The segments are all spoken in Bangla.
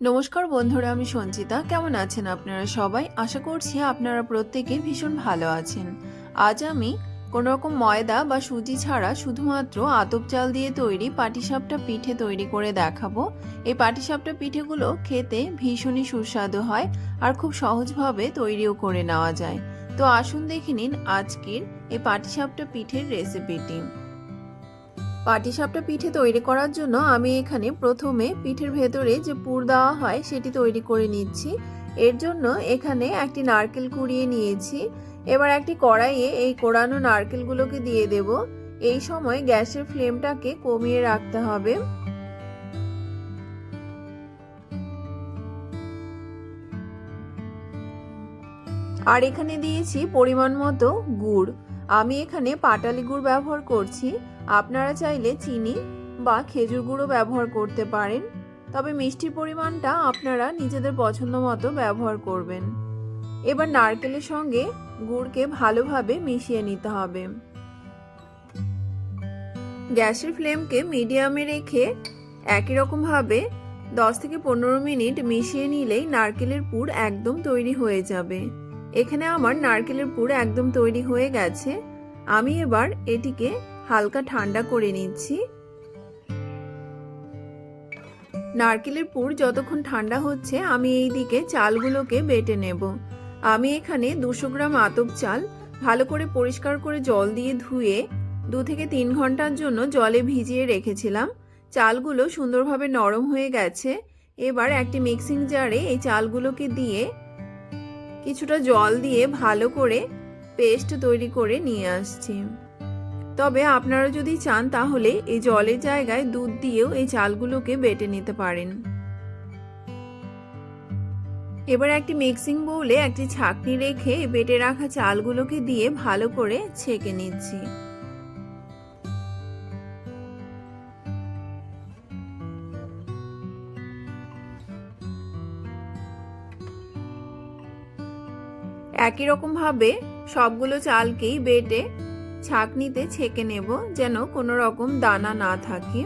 নমস্কার বন্ধুরা, আমি সঞ্চিতা। কেমন আছেন আপনারা সবাই? আশা করছি আপনারা প্রত্যেকে ভীষণ ভালো আছেন। আজ আমি কোনো রকম ময়দা বা সুজি ছাড়া শুধুমাত্র আতপ চাল দিয়ে তৈরি পাটিসাপটা পিঠে তৈরি করে দেখাবো। এই পাটিসাপটা পিঠেগুলো খেতে ভীষণই সুস্বাদু হয় আর খুব সহজভাবে তৈরিও করে নেওয়া যায়। তো আসুন দেখে নিন আজকের এই পাটিসাপটা পিঠের রেসিপিটি পাটিসাপটা পিঠে তৈরি করার জন্য আমি এখানে প্রথমে পিঠের ভেতরে যে পুর দেওয়া হয় সেটি তৈরি করে নিচ্ছি। এর জন্য এখানে একটি নারকেল কুড়িয়ে নিয়েছি। এবার একটি কড়াইয়ে এই কোড়ানো নারকেলগুলোকে দিয়ে দেব। এই সময় গ্যাসের ফ্লেমটাকে কমিয়ে রাখতে হবে। আর এখানে দিয়েছি পরিমাণ মতো গুড়। আমি এখানে পাটালি গুড় ব্যবহার করছি। আপনারা চাইলে চিনি বা খেজুর গুঁড়ো ব্যবহার করতে পারেন। তবে মিষ্টির পরিমাণটা আপনারা নিজেদের পছন্দ মতো ব্যবহার করবেন। এবার নারকেলের সঙ্গে গুড়কে ভালোভাবে মিশিয়ে নিতে হবে। গ্যাসের ফ্লেমকে মিডিয়ামে রেখে একই রকমভাবে দশ থেকে পনেরো মিনিট মিশিয়ে নিলেই নারকেলের পুর একদম তৈরি হয়ে যাবে। এখানে আমার নারকেলের পুর একদম তৈরি হয়ে গেছে। আমি এবার এটিকে হালকা ঠান্ডা করে নিচ্ছি। নারকেলের পুর যতক্ষণ ঠান্ডা হচ্ছে, আমি এই দিকে চালগুলোকে বেটে নেব। আমি এখানে দুশো গ্রাম আতপ চাল ভালো করে পরিষ্কার করে জল দিয়ে ধুয়ে দু থেকে তিন ঘণ্টার জন্য জলে ভিজিয়ে রেখেছিলাম। চালগুলো সুন্দরভাবে নরম হয়ে গেছে। এবার একটি মিক্সিং জারে এই চালগুলোকে দিয়ে কিছুটা জল দিয়ে ভালো করে পেস্ট তৈরি করে নিয়ে আসছি। তবে আপনারা যদি চান তাহলে এই জলের জায়গায় দুধ দিয়েও এই চালগুলোকে বেটে নিতে পারেন। এবার একটি মিক্সিং বোলে একটি ছাকনি রেখে বেটে রাখা চালগুলোকে দিয়ে ভালো করে ছেঁকে নিচ্ছি। একই রকমভাবে সবগুলো চালকেই বেটে ছাঁকনিতে ছেঁকে নেব যেন কোনো রকম দানা না থাকে।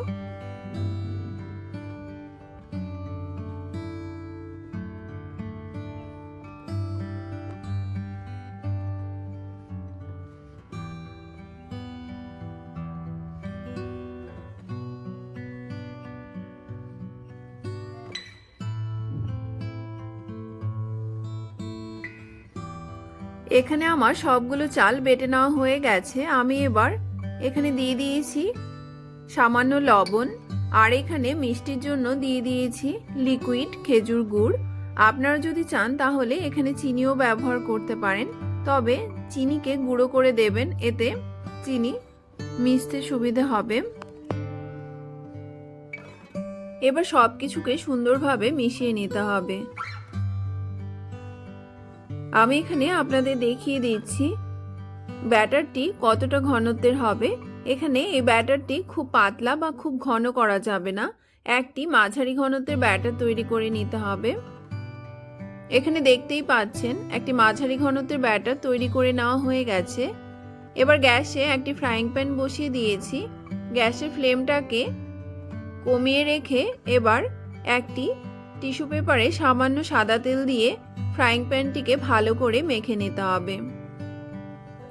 এখানে আমার সবগুলো চাল বেটে নেওয়া হয়ে গেছে। আমি এবার এখানে দিয়ে দিয়েছি সামান্য লবণ, আর এখানে মিষ্টির জন্য দিয়ে দিয়েছি লিকুইড খেজুর গুড়। আপনারা যদি চান তাহলে এখানে চিনিও ব্যবহার করতে পারেন, তবে চিনিকে গুঁড়ো করে দেবেন, এতে চিনি মিশতে সুবিধে হবে। এবার সব কিছুকে সুন্দরভাবে মিশিয়ে নিতে হবে। আমি এখানে আপনাদের দেখিয়ে দিচ্ছি। ব্যাটারটি কতটা ঘনত্বের হবে? এখানে এই ব্যাটারটি খুব পাতলা বা খুব ঘন করা যাবে না। একটি মাঝারি ঘনত্বের ব্যাটার তৈরি করে নিতে হবে। এখানে দেখতেই পাচ্ছেন, একটি মাঝারি ঘনত্বের ব্যাটার তৈরি করে নেওয়া হয়ে গেছে। এবার গ্যাসে একটি ফ্রাইং প্যান বসিয়ে দিয়েছি। গ্যাসের ফ্লেমটাকে কমিয়ে রেখে এবার একটি টিস্যু পেপারে সামান্য সাদা তেল দিয়ে ফ্রাইং প্যানটিকে ভালো করে মেখে নিতে হবে।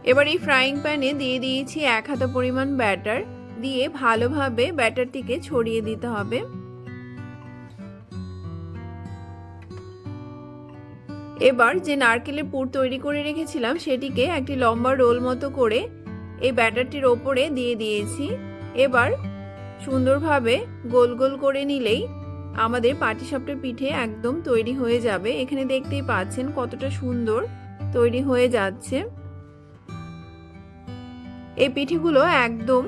এবার এই ফ্রাইং প্যানে দিয়ে দিয়েছি এক হাতা পরিমাণ ব্যাটার দিয়ে ভালোভাবে ব্যাটারটিকে ছড়িয়ে দিতে হবে। এবার যে নারকেলের পুর তৈরি করে রেখেছিলাম সেটিকে একটি লম্বা রোল মতো করে এই ব্যাটারটির ওপরে দিয়ে দিয়েছি। এবার সুন্দরভাবে গোল গোল করে নিলেই আমাদের পাটিসাপটা পিঠে একদম তৈরি হয়ে যাবে। এখানে দেখতেই পাচ্ছেন কতটা সুন্দর তৈরি হয়ে যাচ্ছে। এই পিঠেগুলো একদম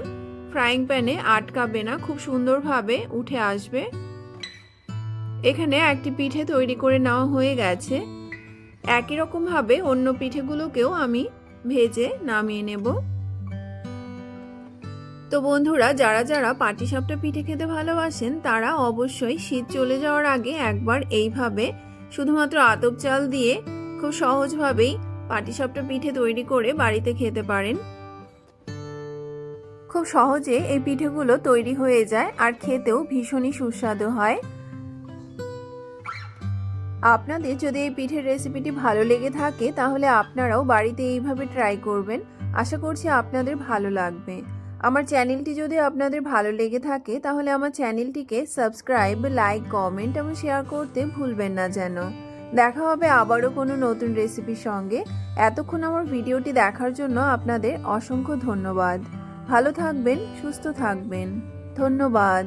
ফ্রাইং প্যানে আটকাবে না, খুব সুন্দরভাবে উঠে আসবে। এখানে একটি পিঠে তৈরি করে নেওয়া হয়ে গেছে। একই রকমভাবে অন্য পিঠেগুলোকেও আমি ভেজে নামিয়ে নেব। তো বন্ধুরা, যারা যারা পাটিসাপটা পিঠে খেতে ভালোবাসেন, তারা অবশ্যই শীত চলে যাওয়ার আগে একবার এইভাবে শুধুমাত্র আতপ চাল দিয়ে খুব সহজভাবেই পাটিসাপটা পিঠে তৈরি করে বাড়িতে খেতে পারেন। খুব সহজে এই পিঠেগুলো তৈরি হয়ে যায় আর খেতেও ভীষণই সুস্বাদু হয়। আপনাদের যদি এই পিঠের রেসিপিটি ভালো লেগে থাকে, তাহলে আপনারাও বাড়িতে এইভাবে ট্রাই করবেন। আশা করছি আপনাদের ভালো লাগবে। আমার চ্যানেলটি যদি আপনাদের ভালো লেগে থাকে, তাহলে আমার চ্যানেলটিকে সাবস্ক্রাইব, লাইক, কমেন্ট এবং শেয়ার করতে ভুলবেন না যেন। দেখা হবে আবারও কোনো নতুন রেসিপির সঙ্গে। এতক্ষণ আমার ভিডিওটি দেখার জন্য আপনাদের অসংখ্য ধন্যবাদ। ভালো থাকবেন, সুস্থ থাকবেন। ধন্যবাদ।